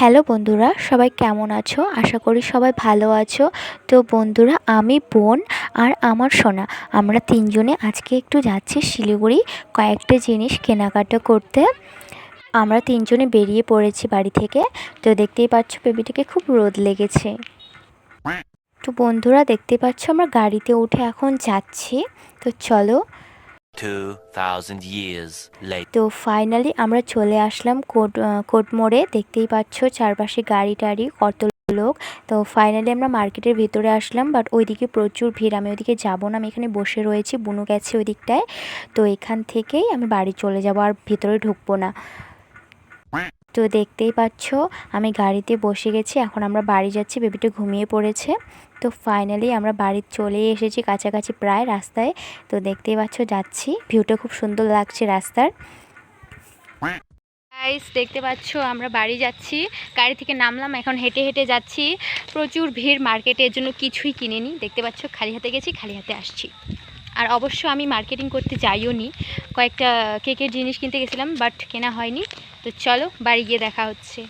Hello বন্ধুরা, সবাই কেমন আছো? আশা করি সবাই ভালো আছো। তো বন্ধুরা, আমি বোন আর আমার সোনা। আমরা তিনজনে আজকে একটু যাচ্ছি শিলিগুড়ি কয়েকটা জিনিস কেনাকাটা করতে। আমরা তিনজনে বেরিয়ে পড়েছি বাড়ি থেকে। তো দেখতেই পাচ্ছ বেবিটিকে খুব রোদ লেগেছে। তো বন্ধুরা, দেখতেই পাচ্ছ আমরা গাড়িতে উঠে এখন যাচ্ছি। তো চলো 2,000 years later. তো ফাইনালি আমরা চলে আসলাম কোট মোড়ে দেখতেই পাচ্ছ চারপাশে গাড়ি টাড়ি কত লোক তো ফাইনালি আমরা মার্কেটের ভিতরে আসলাম বাট ওইদিকে প্রচুর ভিড়। আমি ওইদিকে যাব না আমি এখানে বসে রয়েছি বুনু গেছে ওই দিকটায় তো এখান থেকেই আমি বাড়ি চলে যাব আর ভিতরে ঢুকবো না। তো দেখতেই পাচ্ছ, আমি গাড়িতে বসে গেছি, এখন আমরা বাড়ি যাচ্ছি, বেবিটা ঘুমিয়ে পড়েছে। তো ফাইনালি আমরা বাড়ি চলে এসেছি, কাছাকাছি প্রায় রাস্তায়। তো দেখতেই পাচ্ছ, যাচ্ছি। ভিউটা খুব সুন্দর লাগছে রাস্তার। গাইস দেখতে পাচ্ছ, আমরা বাড়ি যাচ্ছি। গাড়ি থেকে নামলাম, এখন হেঁটে হেঁটে যাচ্ছি। প্রচুর ভিড় মার্কেটে এর জন্য কিছুই কিনিনি। দেখতে পাচ্ছ, খালি হাতে গেছি, খালি হাতে আসছি। আর অবশ্য আমি মার্কেটিং করতে যাইও নি কয়েকটা কেকের জিনিস কিনতে গেছিলাম বাট কেনা হয়নি। তো চলো বাড়ি গিয়ে দেখা হচ্ছে।